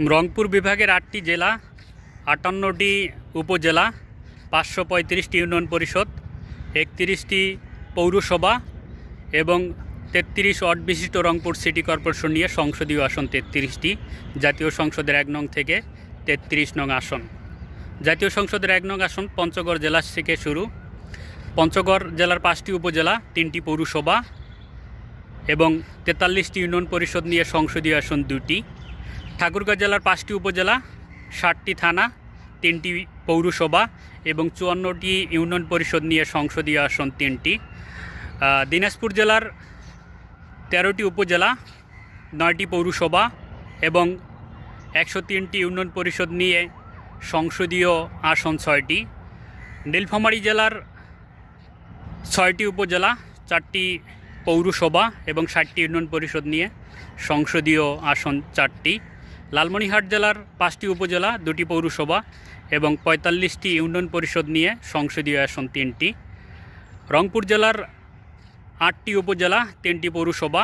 রংপুর বিভাগের আটটি জেলা, আটান্নটি উপজেলা, পাঁচশো পঁয়ত্রিশটি ইউনিয়ন পরিষদ, একত্রিশটি পৌরসভা এবং তেত্রিশ ওয়ার্ড বিশিষ্ট রংপুর সিটি কর্পোরেশন নিয়ে সংসদীয় আসন তেত্রিশটি, জাতীয় সংসদের এক নং থেকে তেত্রিশ নং আসন। জাতীয় সংসদের এক নং আসন পঞ্চগড় জেলা থেকে শুরু। পঞ্চগড় জেলার পাঁচটি উপজেলা, তিনটি পৌরসভা এবং তেতাল্লিশটি ইউনিয়ন পরিষদ নিয়ে সংসদীয় আসন দুটি। ঠাকুরগাঁও জেলার পাঁচটি উপজেলা ষাটটি থানা, তিনটি পৌরসভা এবং চুয়ান্নটি ইউনিয়ন পরিষদ নিয়ে সংসদীয় আসন তিনটি। দিনাজপুর জেলার তেরোটি উপজেলা, নয়টি পৌরসভা এবং একশো তিনটি ইউনিয়ন পরিষদ নিয়ে সংসদীয় আসন ছয়টি। নীলফামারী জেলার ছয়টি উপজেলা, চারটি পৌরসভা এবং ষাটটি ইউনিয়ন পরিষদ নিয়ে সংসদীয় আসন চারটি। লালমনিরহাট জেলার পাঁচটি উপজেলা, দুটি পৌরসভা এবং পঁয়তাল্লিশটি ইউনিয়ন পরিষদ নিয়ে সংসদীয় আসন তিনটি। রংপুর জেলার আটটি উপজেলা, তিনটি পৌরসভা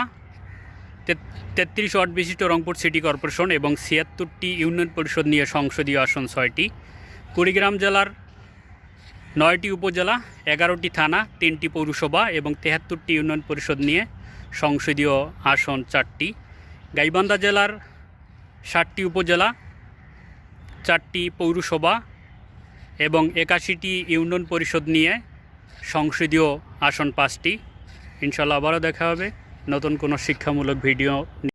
তেত্রিশ ওয়ার্ড বিশিষ্ট রংপুর সিটি কর্পোরেশন এবং ছিয়াত্তরটি ইউনিয়ন পরিষদ নিয়ে সংসদীয় আসন ছয়টি। কুড়িগ্রাম জেলার নয়টি উপজেলা, এগারোটি থানা, তিনটি পৌরসভা এবং তেহাত্তরটি ইউনিয়ন পরিষদ নিয়ে সংসদীয় আসন চারটি। গাইবান্ধা জেলার ষাটটি উপজেলা, চারটি পৌরসভা এবং একাশিটি ইউনিয়ন পরিষদ নিয়ে সংসদীয় আসন পাঁচটি। ইনশাল্লাহ আবারও দেখা হবে। নতুন কোনো শিক্ষামূলক ভিডিও